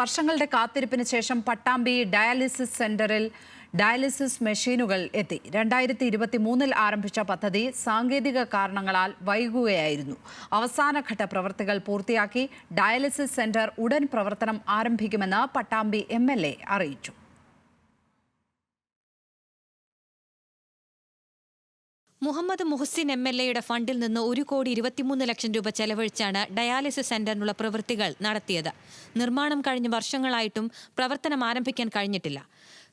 വർഷങ്ങളുടെ കാത്തിരിപ്പിന് ശേഷം പട്ടാമ്പി ഡയാലിസിസ് സെന്ററിൽ ഡയാലിസിസ് മെഷീനുകൾ എത്തി. രണ്ടായിരത്തി ഇരുപത്തി മൂന്നിൽ ആരംഭിച്ച പദ്ധതി സാങ്കേതിക കാരണങ്ങളാൽ വൈകുകയായിരുന്നു. അവസാനഘട്ട പ്രവൃത്തികൾ പൂർത്തിയാക്കി ഡയാലിസിസ് സെന്റർ ഉടൻ പ്രവർത്തനം ആരംഭിക്കുമെന്ന് പട്ടാമ്പി എം അറിയിച്ചു. മുഹമ്മദ് മുഹസിൻ എം എൽ എയുടെ ഫണ്ടിൽ നിന്ന് ഒരു കോടി ഇരുപത്തിമൂന്ന് ലക്ഷം രൂപ ചെലവഴിച്ചാണ് ഡയാലിസിസ് സെന്ററിനുള്ള പ്രവൃത്തികൾ നടത്തിയത്. നിർമ്മാണം കഴിഞ്ഞ വർഷങ്ങളായിട്ടും പ്രവർത്തനം ആരംഭിക്കാൻ കഴിഞ്ഞിട്ടില്ല.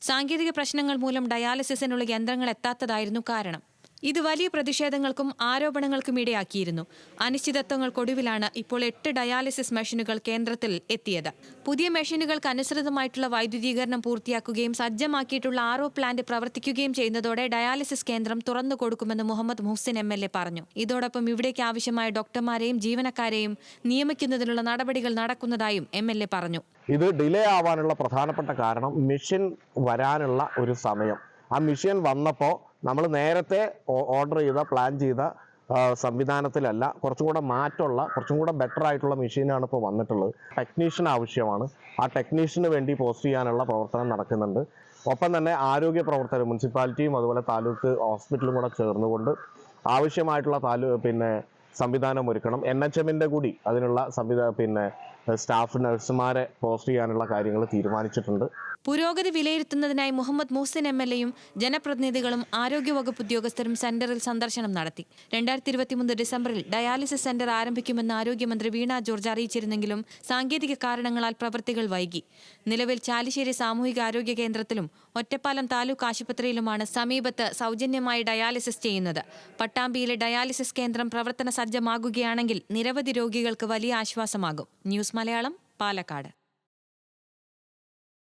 സാങ്കേതിക പ്രശ്നങ്ങൾ മൂലം ഡയാലിസിസിനുള്ള യന്ത്രങ്ങൾ എത്താത്തതായിരുന്നു കാരണം. ഇത് വലിയ പ്രതിഷേധങ്ങൾക്കും ആരോപണങ്ങൾക്കും ഇടയാക്കിയിരുന്നു. അനിശ്ചിതത്വങ്ങൾക്കൊടുവിലാണ് ഇപ്പോൾ എട്ട് ഡയാലിസിസ് മെഷീനുകൾ കേന്ദ്രത്തിൽ എത്തിയത്. പുതിയ മെഷീനുകൾക്ക് അനുസൃതമായിട്ടുള്ള വൈദ്യുതീകരണം പൂർത്തിയാക്കുകയും സജ്ജമാക്കിയിട്ടുള്ള ആറോ പ്ലാന്റ് പ്രവർത്തിക്കുകയും ചെയ്യുന്നതോടെ ഡയാലിസിസ് കേന്ദ്രം തുറന്നു കൊടുക്കുമെന്ന് മുഹമ്മദ് മുഹ്സിൻ എം പറഞ്ഞു. ഇതോടൊപ്പം ഇവിടേക്ക് ആവശ്യമായ ഡോക്ടർമാരെയും ജീവനക്കാരെയും നിയമിക്കുന്നതിനുള്ള നടപടികൾ നടക്കുന്നതായും എ പറഞ്ഞു. ഇത് ഡിലേ ആവാനുള്ള പ്രധാനപ്പെട്ട കാരണം മെഷീൻ വരാനുള്ള ഒരു സമയം. ആ മിഷൻ വന്നപ്പോൾ നമ്മൾ നേരത്തെ ഓർഡർ ചെയ്ത പ്ലാൻ ചെയ്ത സംവിധാനത്തിലല്ല കുറച്ചും കൂടെ മാറ്റമുള്ള കുറച്ചും കൂടെ ബെറ്റർ ആയിട്ടുള്ള മെഷീനാണ് ഇപ്പോൾ വന്നിട്ടുള്ളത്. ടെക്നീഷ്യൻ ആവശ്യമാണ്. ആ ടെക്നീഷ്യന് വേണ്ടി പോസ്റ്റ് ചെയ്യാനുള്ള പ്രവർത്തനം നടക്കുന്നുണ്ട്. ഒപ്പം തന്നെ ആരോഗ്യ പ്രവർത്തകർ മുനിസിപ്പാലിറ്റിയും അതുപോലെ താലൂക്ക് ഹോസ്പിറ്റലും കൂടെ ചേർന്നുകൊണ്ട് ആവശ്യമായിട്ടുള്ള താലൂ പിന്നെ സംവിധാനം ഒരുക്കണം. എൻ എച്ച് എമ്മിന്റെ കൂടി അതിനുള്ള സംവിധാ പിന്നെ സ്റ്റാഫ് നഴ്സുമാരെ പോസ്റ്റ് ചെയ്യാനുള്ള കാര്യങ്ങൾ തീരുമാനിച്ചിട്ടുണ്ട്. പുരോഗതി വിലയിരുത്തുന്നതിനായി മുഹമ്മദ് മൂസിൻ എം എൽ എയും ജനപ്രതിനിധികളും ആരോഗ്യവകുപ്പ് ഉദ്യോഗസ്ഥരും സെന്ററിൽ സന്ദർശനം നടത്തി. രണ്ടായിരത്തി ഇരുപത്തിമൂന്ന് ഡിസംബറിൽ ഡയാലിസിസ് സെന്റർ ആരംഭിക്കുമെന്ന് ആരോഗ്യമന്ത്രി വീണ ജോർജ് അറിയിച്ചിരുന്നെങ്കിലും സാങ്കേതിക കാരണങ്ങളാൽ പ്രവൃത്തികൾ വൈകി. നിലവിൽ ചാലിശ്ശേരി സാമൂഹിക ആരോഗ്യ കേന്ദ്രത്തിലും ഒറ്റപ്പാലം താലൂക്ക് ആശുപത്രിയിലുമാണ് സമീപത്ത് സൗജന്യമായി ഡയാലിസിസ് ചെയ്യുന്നത്. പട്ടാമ്പിയിലെ ഡയാലിസിസ് കേന്ദ്രം പ്രവർത്തന സജ്ജമാകുകയാണെങ്കിൽ നിരവധി രോഗികൾക്ക് വലിയ ആശ്വാസമാകും. ന്യൂസ് മലയാളം പാലക്കാട്